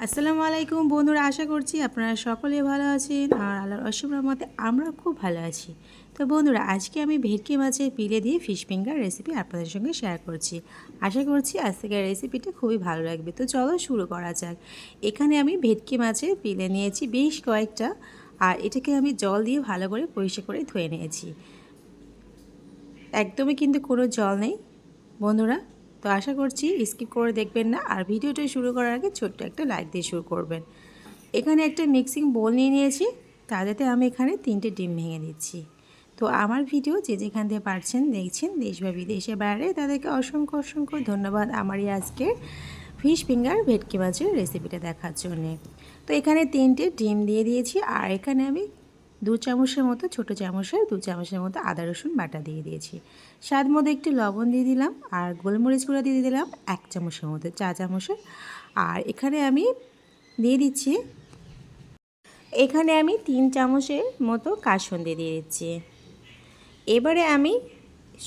আসসালামু আলাইকুম বন্ধুরা, আশা করছি আপনারা সকলে ভালো আছেন আর আল্লাহর অসীম রহমতে আমরা খুব ভালো আছি। তো বন্ধুরা, আজকে আমি ভেটকি মাছের পিলে দিয়ে ফিশ ফিঙ্গার রেসিপি আপনাদের সঙ্গে শেয়ার করছি। আশা করছি আজকের রেসিপিটা খুবই ভালো লাগবে। তো চলো শুরু করা যাক। এখানে আমি ভেটকি মাছের পিলে নিয়েছি বেশ কয়েকটা আর এটাকে আমি জল দিয়ে ভালো করে পরিষ্কার করে ধুয়ে নিয়েছি। একদমই কিন্তু কোনো জল নেই। বন্ধুরা তো আশা করছি স্কিপ করে দেখবেন না আর ভিডিওটা শুরু করার আগে ছোট্ট একটা লাইক দিয়ে শুরু করবেন। এখানে একটা মিক্সিং বোল নিয়ে নিয়েছি তাদেরতে আমি এখানে তিনটে ডিম ভেঙে দিচ্ছি। তো আমার ভিডিও যে যেখান থেকে পারছেন দেখছেন দেশ বা বিদেশে বাইরে, তাদেরকে অসংখ্য অসংখ্য ধন্যবাদ আমারই আজকের ফিশ ফিঙ্গার ভেটকি মাছের রেসিপিটা দেখার জন্যে। তো এখানে তিনটে ডিম দিয়ে দিয়েছি, আর এখানে আমি দু চামচের মতো, ছোটো চামচের, দু চামচের মতো আদা, রসুন বাটা দিয়ে দিয়েছি। স্বাদ মতো একটু লবণ দিয়ে দিলাম আর গোলমরিচ গুঁড়া দিয়ে দিলাম এক চামচের মতো, চা চামচের। আর এখানে আমি দিয়ে দিচ্ছি, এখানে আমি তিন চামচের মতো কাসন্দি দিয়ে দিচ্ছি। এবারে আমি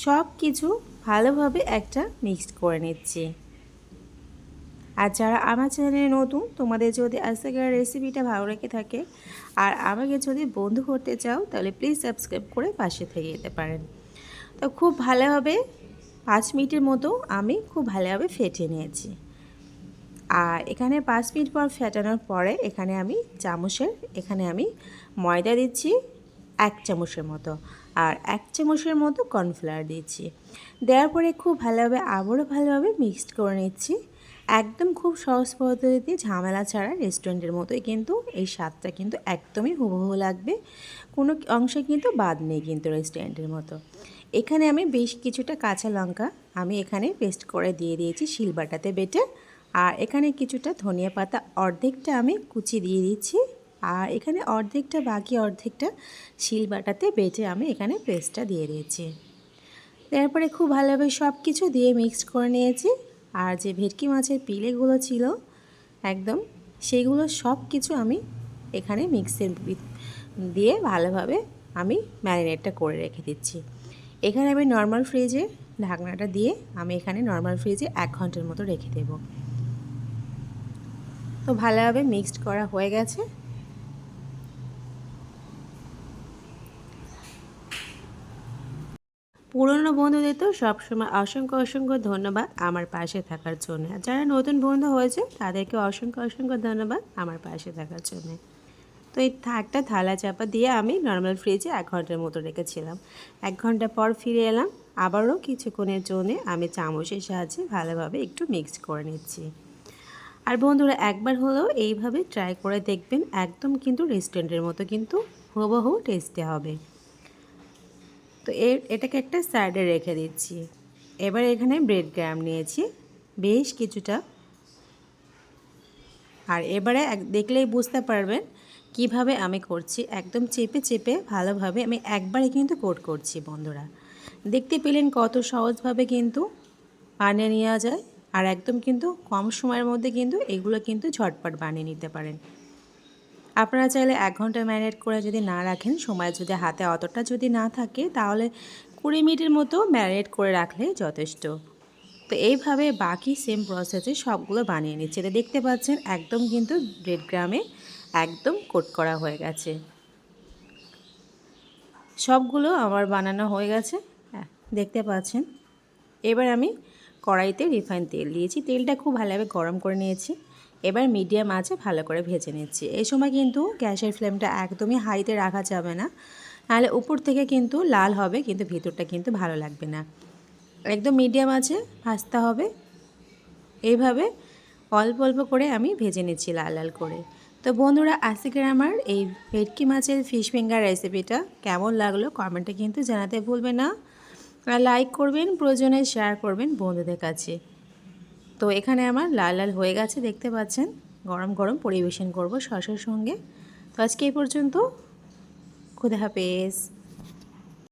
সব কিছু ভালোভাবে একটা মিক্সড করে নিচ্ছি। আর যারা আমার চ্যানেলে নতুন, তোমাদের যদি আজকের রেসিপিটা ভালো রেখে থাকে আর আমাকে যদি বন্ধু করতে চাও, তাহলে প্লিজ সাবস্ক্রাইব করে পাশে থেকে যেতে পারেন। তো খুব ভালোভাবে পাঁচ মিনিটের মতো আমি খুব ভালোভাবে ফেটে নিয়েছি। আর এখানে পাঁচ মিনিট পর ফেটানোর পরে এখানে আমি চামচের, এখানে আমি ময়দা দিচ্ছি এক চামচের মতো আর এক চামচের মতো কর্নফ্লাওয়ার দিচ্ছি। দেওয়ার পরে খুব ভালোভাবে, আবারও ভালোভাবে মিক্সড করে নিচ্ছি। একদম খুব সহজ পদ্ধতিতে ঝামেলা ছাড়া রেস্টুরেন্টের মতোই কিন্তু এই স্বাদটা কিন্তু একদমই হুবহু লাগবে। কোনো অংশে কিন্তু বাদ নেই কিন্তু রেস্টুরেন্টের মতো। এখানে আমি বেশ কিছুটা কাঁচা লঙ্কা আমি এখানে পেস্ট করে দিয়ে দিয়েছি শিলবাটাতে বেটে। আর এখানে কিছুটা ধনিয়া পাতা অর্ধেকটা আমি কুচি দিয়ে দিচ্ছি। আর এখানে অর্ধেকটা বাকি অর্ধেকটা শিলবাটাতে বেটে আমি এখানে পেস্টটা দিয়ে দিয়েছি। তারপরে খুব ভালোভাবে সব কিছু দিয়ে মিক্সড করে নিয়েছি। আর যে ভেটকি মাছের পিলেগুলো ছিল, একদম সেগুলো সব কিছু আমি এখানে মিক্সের দিয়ে ভালোভাবে আমি ম্যারিনেটটা করে রেখে দিচ্ছি। এখানে আমি নর্মাল ফ্রিজে ঢাকনাটা দিয়ে আমি এখানে নর্মাল ফ্রিজে এক ঘণ্টার মতো রেখে দেব। তো ভালোভাবে মিক্সড করা হয়ে গেছে। পুরনো বন্ধুদের তো সবসময় অসংখ্য অসংখ্য ধন্যবাদ আমার পাশে থাকার জন্য। যারা নতুন বন্ধু হয়েছে, তাদেরকে অসংখ্য অসংখ্য ধন্যবাদ আমার পাশে থাকার জন্য। তো এই একটা থালা চাপা দিয়ে আমি নর্মাল ফ্রিজে এক ঘণ্টার মতো রেখেছিলাম। এক ঘণ্টা পর ফিরে এলাম, আবারও কিছুক্ষণের জন্য আমি চামচের সাহায্যে ভালোভাবে একটু মিক্স করে নিচ্ছি। আর বন্ধুরা, একবার হলেও এইভাবে ট্রাই করে দেখবেন, একদম কিন্তু রেস্টুরেন্টের মতো কিন্তু হুবহু টেস্টে হবে। তো এর, এটাকে একটা সাইডে রেখে দিচ্ছি। এবার এখানে ব্রেড গ্রাম নিয়েছি, বেশ কিছুটা। আর এবারে দেখলেই বুঝতে পারবেন কীভাবে আমি করছি। একদম চেপে চেপে ভালোভাবে আমি একবারে কিন্তু কোট করছি, বন্ধুরা। দেখতে পেলেন কত সহজভাবে কিন্তু বানিয়ে নেওয়া যায়। আর একদম কিন্তু কম সময়ের মধ্যে কিন্তু এগুলো কিন্তু ঝটপট বানিয়ে নিতে পারেন। আপনারা চাইলে এক ঘণ্টা ম্যারিনেট করে যদি না রাখেন, সময় যদি হাতে অতটা যদি না থাকে, তাহলে কুড়ি মিনিটের মতো ম্যারিনেট করে রাখলে যথেষ্ট। তো এইভাবে বাকি সেম প্রসেসে সবগুলো বানিয়ে নিচ্ছে। তো দেখতে পাচ্ছেন, একদম কিন্তু ব্রেড গ্রামে একদম কোট করা হয়ে গেছে। সবগুলো আমার বানানো হয়ে গেছে। হ্যাঁ দেখতে পাচ্ছেন। এবার আমি কড়াইতে রিফাইন তেল দিয়েছি। তেলটা খুব ভালোভাবে গরম করে নিয়েছি। এবার মিডিয়াম আঁচে ভালো করে ভেজে নিচ্ছি। এই সময় কিন্তু গ্যাসের ফ্লেমটা একদমই হাইতে রাখা যাবে না। নাহলে উপর থেকে কিন্তু লাল হবে, কিন্তু ভিতরটা কিন্তু ভালো লাগবে না। একদম মিডিয়াম আছে, ভাজতে হবে। এইভাবে অল্প অল্প করে আমি ভেজে নিচ্ছি লাল লাল করে। তো বন্ধুরা, আজকের আমার এই ভেটকি মাছের ফিশ ফিঙ্গার রেসিপিটা কেমন লাগল কমেন্টে কিন্তু জানাতে ভুলবে না। লাইক করবেন, প্রয়োজনে শেয়ার করবেন বন্ধুদের কাছে। তো এখানে আমার লাল লাল হয়ে গেছে, দেখতে পাচ্ছেন? গরম গরম পরিবেশন করব শসার সঙ্গে। তো আজকে এই পর্যন্ত, খুদা হাফেজ।